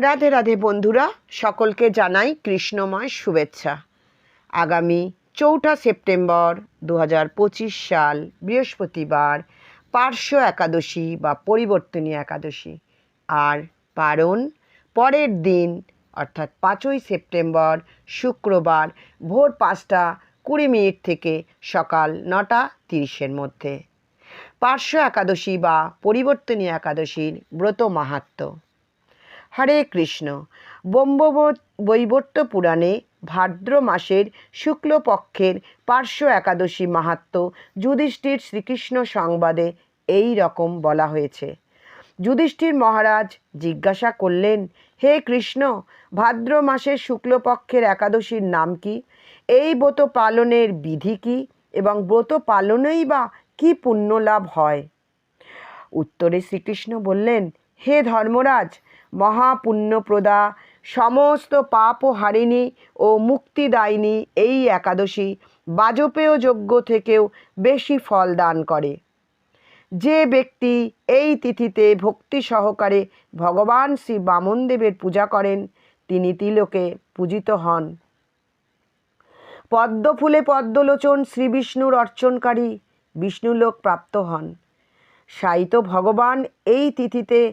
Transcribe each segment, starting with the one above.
রাধে রাধে বন্ধুরা, সকলকে জানাই কৃষ্ণময় শুভেচ্ছা। আগামী চৌঠা সেপ্টেম্বর দু সাল, বৃহস্পতিবার, পার্শ্ব একাদশী বা পরিবর্তনী একাদশী। আর পারণ পরের দিন, অর্থাৎ পাঁচই সেপ্টেম্বর, শুক্রবার, ভোর পাঁচটা কুড়ি মিনিট থেকে সকাল নটা তিরিশের মধ্যে। পার্শ্ব একাদশী বা পরিবর্তনী একাদশীর ব্রত মাহাত্ম্য। হরে কৃষ্ণ। ব্রহ্মবত বৈবর্ত পুরাণে ভাদ্র মাসের শুক্লপক্ষের পার্শ্ব একাদশী মাহাত্ম্য যুধিষ্ঠির শ্রীকৃষ্ণ সংবাদে এই রকম বলা হয়েছে। যুধিষ্ঠির মহারাজ জিজ্ঞাসা করলেন, হে কৃষ্ণ, ভাদ্র মাসের শুক্লপক্ষের একাদশীর নাম কি? এই ব্রত পালনের বিধি কি? এবং ব্রত পালনেই বা কি পুণ্য লাভ হয়? উত্তরে শ্রীকৃষ্ণ বললেন, হে ধর্মরাজ মহাপুণ্যপ্রদা, সমস্ত পাপ হারিণী ও মুক্তিদায়িনী এই একাদশী বাজপেয় যজ্ঞ থেকেও বেশি ফল দান করে। যে ব্যক্তি এই তিথিতে ভক্তি সহকারে ভগবান শ্রী বামনদেবের পূজা করেন, তিনি তিলকে পূজিত হন। পদ্মফুলে পদ্মলোচন শ্রী বিষ্ণুর অর্চনকারী বিষ্ণুলোক প্রাপ্ত হন। সাইত ভগবান এই তিথিতে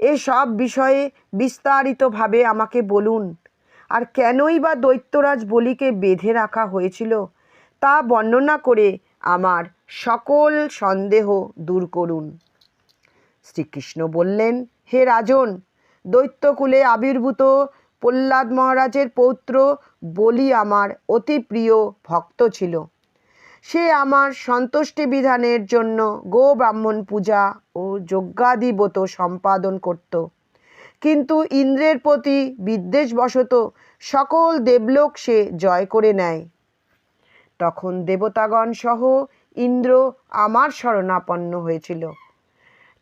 এসব বিষয়ে বিস্তারিতভাবে আমাকে বলুন। আর কেনই বা দৈত্যরাজ বলিকে বেঁধে রাখা হয়েছিল, তা বর্ণনা করে আমার সকল সন্দেহ দূর করুন। শ্রীকৃষ্ণ বললেন, হে রাজন, দৈত্যকুলে আবির্ভূত প্রহ্লাদ মহারাজের পৌত্র বলি আমার অতি প্রিয় ভক্ত ছিল। সে আমার সন্তুষ্টি বিধানের জন্য গো ব্রাহ্মণ পূজা ও যজ্ঞাদিবত সম্পাদন করত। কিন্তু ইন্দ্রের প্রতি বিদ্বেষবশত সকল দেবলোক সে জয় করে নেয়। তখন দেবতাগণ সহ ইন্দ্র আমার শরণাপন্ন হয়েছিল।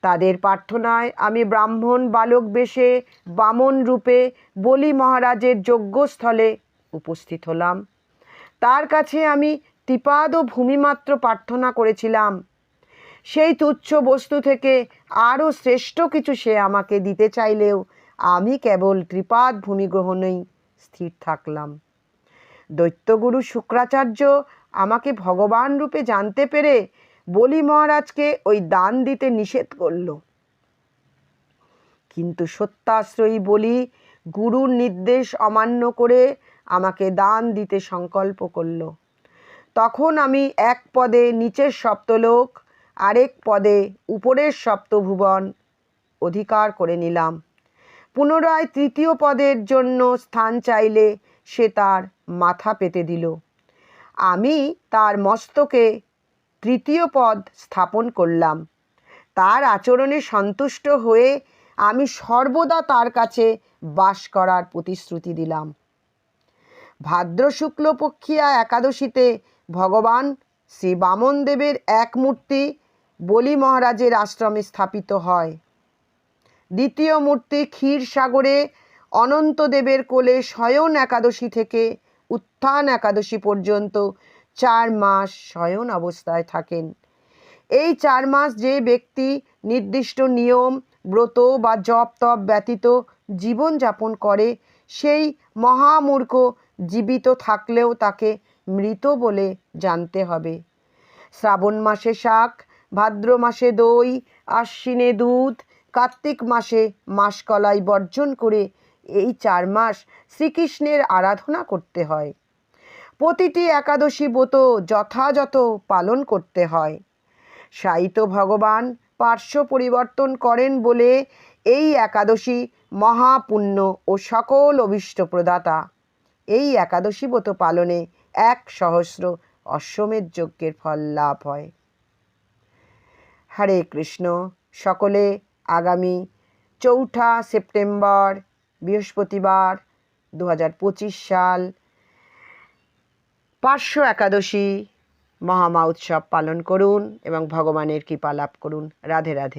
তাদের প্রার্থনায় আমি ব্রাহ্মণ বালক বেশে বামন রূপে বলি মহারাজের যজ্ঞস্থলে উপস্থিত হলাম। তার কাছে আমি ত্রিপাদ ও ভূমিমাত্র প্রার্থনা করেছিলাম। সেই তুচ্ছ বস্তু থেকে আরও শ্রেষ্ঠ কিছু সে আমাকে দিতে চাইলেও আমি কেবল ত্রিপাদ ভূমি গ্রহণেই স্থির থাকলাম। দৈত্যগুরু শুক্রাচার্য আমাকে ভগবান রূপে জানতে পেরে বলি মহারাজকে ওই দান দিতে নিষেধ করল। কিন্তু সত্যাশ্রয়ী বলি গুরুর নির্দেশ অমান্য করে আমাকে দান দিতে সংকল্প করল। তখন আমি এক পদে নিচের সপ্তলোক, আরেক পদে উপরের সপ্তভুবন অধিকার করে নিলাম। পুনরায় তৃতীয় পদের জন্য স্থান চাইলে সে তার মাথা পেতে দিল। আমি তার মস্তকে তৃতীয় পদ স্থাপন করলাম। তার আচরণে সন্তুষ্ট হয়ে আমি সর্বদা তার কাছে বাস করার প্রতিশ্রুতি দিলাম। ভাদ্র শুক্লপক্ষিয়া একাদশীতে ভগবান শ্রী বামনদেবের এক মূর্তি বলি মহারাজের আশ্রমে স্থাপিত হয়। দ্বিতীয় মূর্তি ক্ষীর সাগরে অনন্তদেবের কোলে শয়ন একাদশী থেকে উত্থান একাদশী পর্যন্ত চার মাস শয়ন অবস্থায় থাকেন। এই চার মাস যে ব্যক্তি নির্দিষ্ট নিয়ম, ব্রত বা জপ তপ ব্যতীত জীবনযাপন করে, সেই মহামূর্খ জীবিত থাকলেও তাকে মৃত বলে জানতে হবে। শ্রাবণ মাসে শাক, ভাদ্র মাসে দই, আশ্বিনে দুধ, কার্তিক মাসে মাসকলাই বর্জন করে এই চার মাস শ্রীকৃষ্ণের আরাধনা করতে হয়। প্রতিটি একাদশী ব্রত যথাযথ পালন করতে হয়। সাহিত্য ভগবান পার্শ্ব পরিবর্তন করেন বলে এই একাদশী মহাপুণ্য ও সকল অভীষ্ট প্রদাতা। এই একাদশী ব্রত পালনে এক সহস্র অশ্বমেধ যজ্ঞের ফল লাভ হয়। হরে কৃষ্ণ, সকলে আগামী চৌঠা সেপ্টেম্বর, বৃহস্পতিবার দু হাজার পঁচিশ সাল, পার্শ্ব একাদশী, মহামা উৎসব পালন করুন এবং ভগবানের কৃপা লাভ করুন। রাধে রাধে।